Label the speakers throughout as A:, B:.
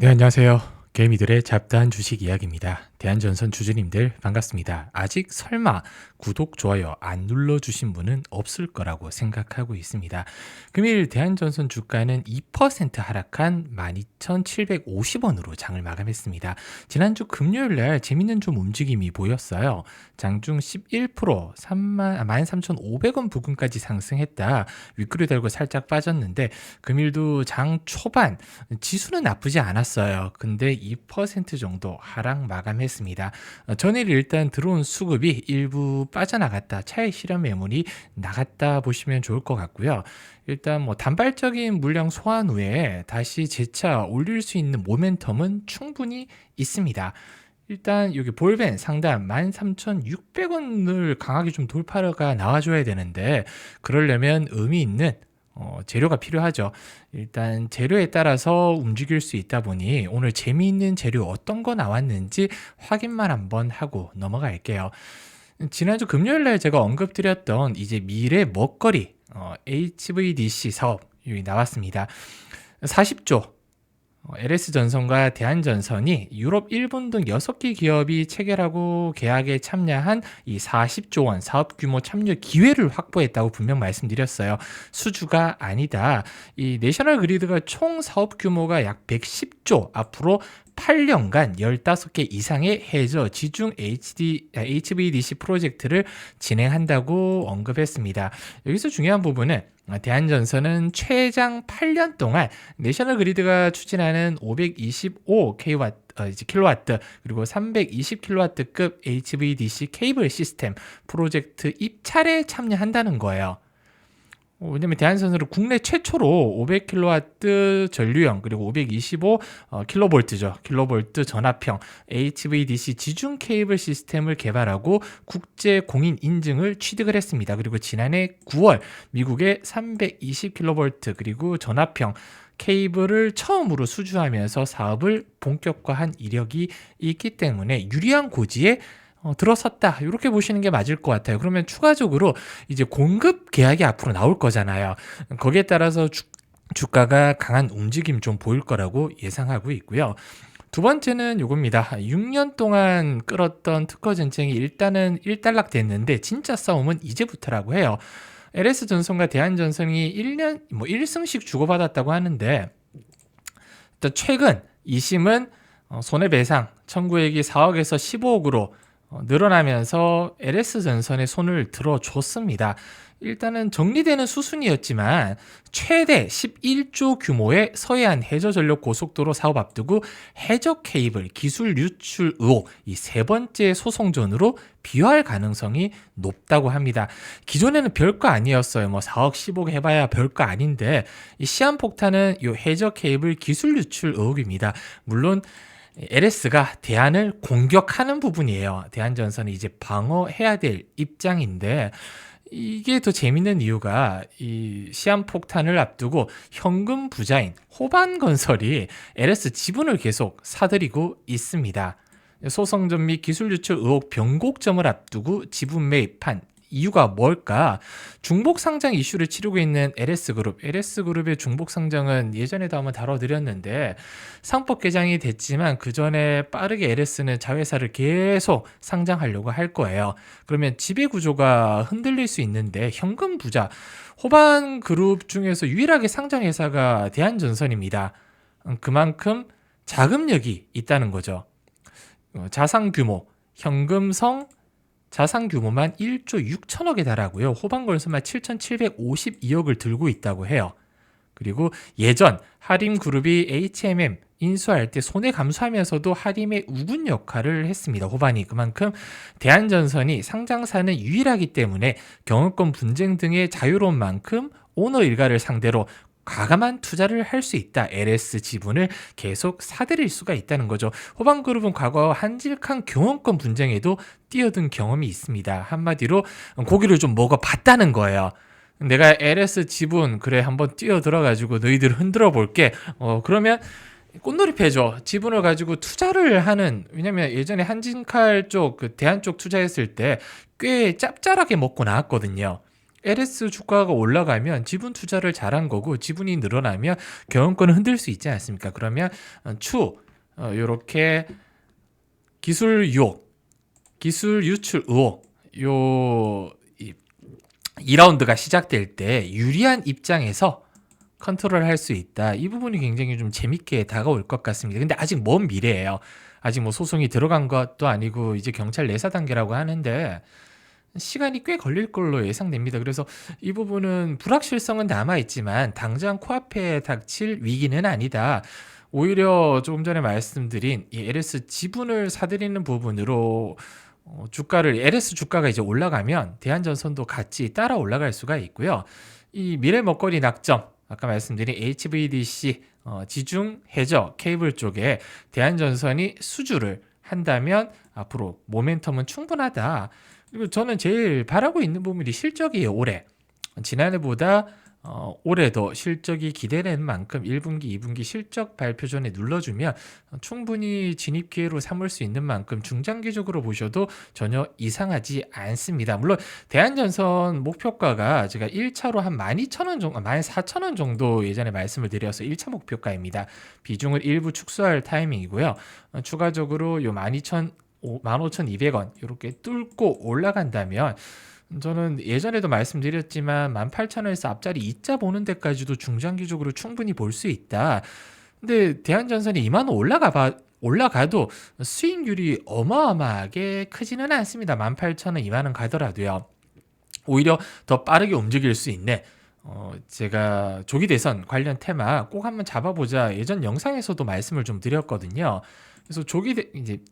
A: 네, 안녕하세요. 개미들의 잡다한 주식 이야기입니다. 대한전선 주주님들 반갑습니다. 아직 설마 구독, 좋아요 안 눌러주신 분은 없을 거라고 생각하고 있습니다. 금일 대한전선 주가는 2% 하락한 12,750원으로 장을 마감했습니다. 지난주 금요일 날 재밌는 좀 움직임이 보였어요. 장중 11% 3만, 13,500원 부근까지 상승했다. 윗구리 달고 살짝 빠졌는데 금일도 장 초반 지수는 나쁘지 않았어요. 근데 2% 정도 하락 마감했 습니다. 어, 전일 일단 들어온 수급이 일부 빠져나갔다. 차익 실현 매물이 나갔다 보시면 좋을 것 같고요. 일단 뭐 단발적인 물량 소환 후에 다시 재차 올릴 수 있는 모멘텀은 충분히 있습니다. 일단 여기 볼벤 상단 13,600원을 강하게 좀 돌파가 나와줘야 되는데 그러려면 의미 있는 어, 재료가 필요하죠. 일단 재료에 따라서 움직일 수 있다 보니 오늘 재미있는 재료 어떤 거 나왔는지 확인만 한번 하고 넘어갈게요. 지난주 금요일 날 제가 언급드렸던 이제 미래 먹거리 어, HVDC 사업 나왔습니다. 40조 LS전선과 대한전선이 유럽, 일본 등 6개 기업이 체결하고 계약에 참여한 이 40조 원 사업 규모 참여 기회를 확보했다고 분명 말씀드렸어요. 수주가 아니다. 이 내셔널 그리드가 총 사업 규모가 약 110조 앞으로 8년간 15개 이상의 해저 지중 HD, HVDC 프로젝트를 진행한다고 언급했습니다. 여기서 중요한 부분은 대한전선은 최장 8년 동안 내셔널 그리드가 추진하는 525 kW 어, 이제 킬로와트 그리고 320 킬로와트급 HVDC 케이블 시스템 프로젝트 입찰에 참여한다는 거예요. 어, 왜냐면 대한선으로 국내 최초로 500kW 전류형 그리고 525 어. 킬로볼트 전압형 HVDC 지중 케이블 시스템을 개발하고 국제 공인 인증을 취득을 했습니다. 그리고 지난해 9월 미국의 320 킬로볼트 그리고 전압형 케이블을 처음으로 수주하면서 사업을 본격화한 이력이 있기 때문에 유리한 고지에 어, 들어섰다 이렇게 보시는 게 맞을 것 같아요. 그러면 추가적으로 이제 공급 계약이 앞으로 나올 거잖아요. 거기에 따라서 주, 주가가 강한 움직임 좀 보일 거라고 예상하고 있고요. 두 번째는 요겁니다. 6년 동안 끌었던 특허 전쟁이 일단은 일단락 됐는데 진짜 싸움은 이제부터라고 해요. LS 전선과 대한 전선이 1년 뭐 1승씩 주고받았다고 하는데 일단 최근 2심은 어, 손해배상 청구액이 4억에서 15억으로 어, 늘어나면서 LS 전선에 손을 들어줬습니다. 일단은 정리되는 수순이었지만 최대 11조 규모의 서해안 해저전력 고속도로 사업 앞두고 해저 케이블 기술 유출 의혹 이 세 번째 소송전으로 비화할 가능성이 높다고 합니다. 기존에는 별거 아니었어요. 뭐 4억 10억 해봐야 별거 아닌데 이 시한폭탄은 이 해저 케이블 기술 유출 의혹입니다. 물론 LS가 대안을 공격하는 부분이에요. 대한전선이 이제 방어해야 될 입장인데 이게 더 재밌는 이유가 이 시한폭탄을 앞두고 현금 부자인 호반건설이 LS 지분을 계속 사들이고 있습니다. 소송전 및 기술 유출 의혹 변곡점을 앞두고 지분 매입한 이유가 뭘까? 중복 상장 이슈를 치르고 있는 LS그룹. LS그룹의 중복 상장은 예전에도 한번 다뤄드렸는데 상법 개장이 됐지만 그 전에 빠르게 LS는 자회사를 계속 상장하려고 할 거예요. 그러면 지배 구조가 흔들릴 수 있는데 현금 부자 호반 그룹 중에서 유일하게 상장 회사가 대한전선입니다. 음, 그만큼 자금력이 있다는 거죠. 어, 자산 규모, 현금성 자산 규모만 1조 6천억에 달하고요. 호반 건설만 7,752억을 들고 있다고 해요. 그리고 예전 하림 그룹이 HMM 인수할 때 손해 감수하면서도 하림의 우군 역할을 했습니다. 호반이 그만큼 대한전선이 상장사는 유일하기 때문에 경영권 분쟁 등의 자유로운 만큼 오너 일가를 상대로 과감한 투자를 할 수 있다. LS 지분을 계속 사들일 수가 있다는 거죠. 호반그룹은 과거 한질칸 경영권 분쟁에도 뛰어든 경험이 있습니다. 한마디로 고기를 좀 먹어봤다는 거예요. 내가 LS 지분 그래 한번 뛰어 들어 가지고 너희들 흔들어 볼게. 어 그러면 꽃놀이패죠. 지분을 가지고 투자를 하는 왜냐면 예전에 한진칼 쪽 그 대한 쪽 투자했을 때 꽤 짭짤하게 먹고 나왔거든요. LS 주가가 올라가면 지분 투자를 잘한 거고 지분이 늘어나면 경영권을 흔들 수 있지 않습니까? 그러면 어, 추 어, 요렇게 기술 유혹, 기술 유출 의혹 요 이, 2라운드가 시작될 때 유리한 입장에서 컨트롤 할 수 있다. 이 부분이 굉장히 좀 재밌게 다가올 것 같습니다. 근데 아직 먼 미래예요. 아직 뭐 소송이 들어간 것도 아니고 이제 경찰 내사 단계라고 하는데 시간이 꽤 걸릴 걸로 예상됩니다. 그래서 이 부분은 불확실성은 남아 있지만 당장 코앞에 닥칠 위기는 아니다. 오히려 조금 전에 말씀드린 이 LS 지분을 사들이는 부분으로 어, 주가를 LS 주가가 이제 올라가면 대한전선도 같이 따라 올라갈 수가 있고요. 이 미래 먹거리 낙점 아까 말씀드린 HVDC 어, 지중 해저 케이블 쪽에 대한전선이 수주를 한다면 앞으로 모멘텀은 충분하다. 그리고 저는 제일 바라고 있는 부분이 실적이에요. 올해 지난해보다 어, 올해도 실적이 기대되는 만큼 1분기, 2분기 실적 발표 전에 눌러주면 충분히 진입 기회로 삼을 수 있는 만큼 중장기적으로 보셔도 전혀 이상하지 않습니다. 물론 대한전선 목표가가 제가 1차로 한 12,000원 정도, 14,000원 정도 예전에 말씀을 드려서 1차 목표가입니다. 비중을 일부 축소할 타이밍이고요. 어, 추가적으로 요 12,000 15,200원 이렇게 뚫고 올라간다면 저는 예전에도 말씀드렸지만 18,000원에서 앞자리 2자 보는 데까지도 중장기적으로 충분히 볼 수 있다. 근데 대한전선이 2만 원 올라가 봐 올라가도 수익률이 어마어마하게 크지는 않습니다. 18,000원, 2만 원 가더라도요. 오히려 더 빠르게 움직일 수 있는 어, 제가 조기 대선 관련 테마 꼭 한번 잡아보자 예전 영상에서도 말씀을 좀 드렸거든요. 그래서 조기 대, 이제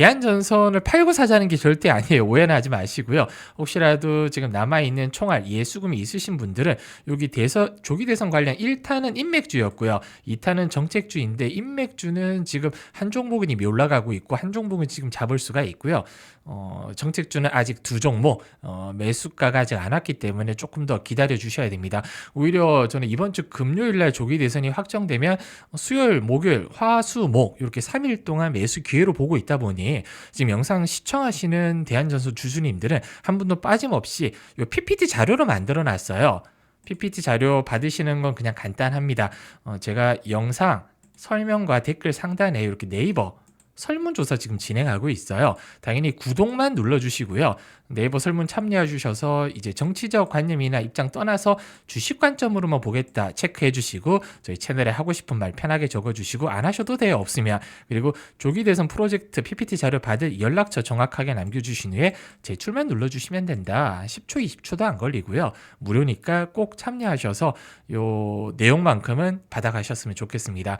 A: 대한전선을 팔고 사자는 게 절대 아니에요. 오해는 하지 마시고요. 혹시라도 지금 남아있는 총알 예수금이 있으신 분들은 여기 대선, 조기 대선 관련 1타는 인맥주였고요. 2타는 정책주인데 인맥주는 지금 한 종목은 이미 올라가고 있고 한 종목은 지금 잡을 수가 있고요. 어, 정책주는 아직 두 종목 어, 매수가가 아직 안 왔기 때문에 조금 더 기다려 주셔야 됩니다. 오히려 저는 이번 주 금요일 날 조기 대선이 확정되면 수요일, 목요일, 화, 수, 목 이렇게 3일 동안 매수 기회로 보고 있다 보니 지금 영상 시청하시는 대한전수 주주님들은 한 분도 빠짐없이 이 PPT 자료로 만들어 놨어요. PPT 자료 받으시는 건 그냥 간단합니다. 어, 제가 영상 설명과 댓글 상단에 이렇게 네이버 설문조사 지금 진행하고 있어요. 당연히 구독만 눌러주시고요. 네이버 설문 참여해 주셔서 이제 정치적 관념이나 입장 떠나서 주식 관점으로만 보겠다 체크해 주시고 저희 채널에 하고 싶은 말 편하게 적어 주시고 안 하셔도 돼요. 없으면 그리고 조기 대선 프로젝트 PPT 자료 받을 연락처 정확하게 남겨 주신 후에 제출만 눌러 주시면 된다. 10초 20초도 안 걸리고요. 무료니까 꼭 참여하셔서 요 내용만큼은 받아가셨으면 좋겠습니다.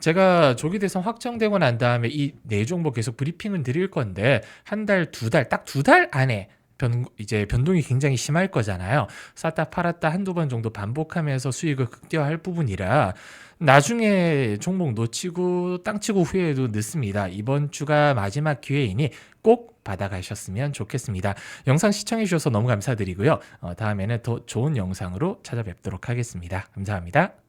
A: 제가 조기 대선 확정되고 난 다음에 이네 종목 계속 브리핑을 드릴 건데 한 달, 두 달, 딱 두 달 안에 변, 이제 변동이 굉장히 심할 거잖아요. 쌌다 팔았다 한두 번 정도 반복하면서 수익을 극대화할 부분이라 나중에 종목 놓치고 땅치고 후회해도 늦습니다. 이번 주가 마지막 기회이니 꼭 받아가셨으면 좋겠습니다. 영상 시청해 주셔서 너무 감사드리고요. 어, 다음에는 더 좋은 영상으로 찾아뵙도록 하겠습니다. 감사합니다.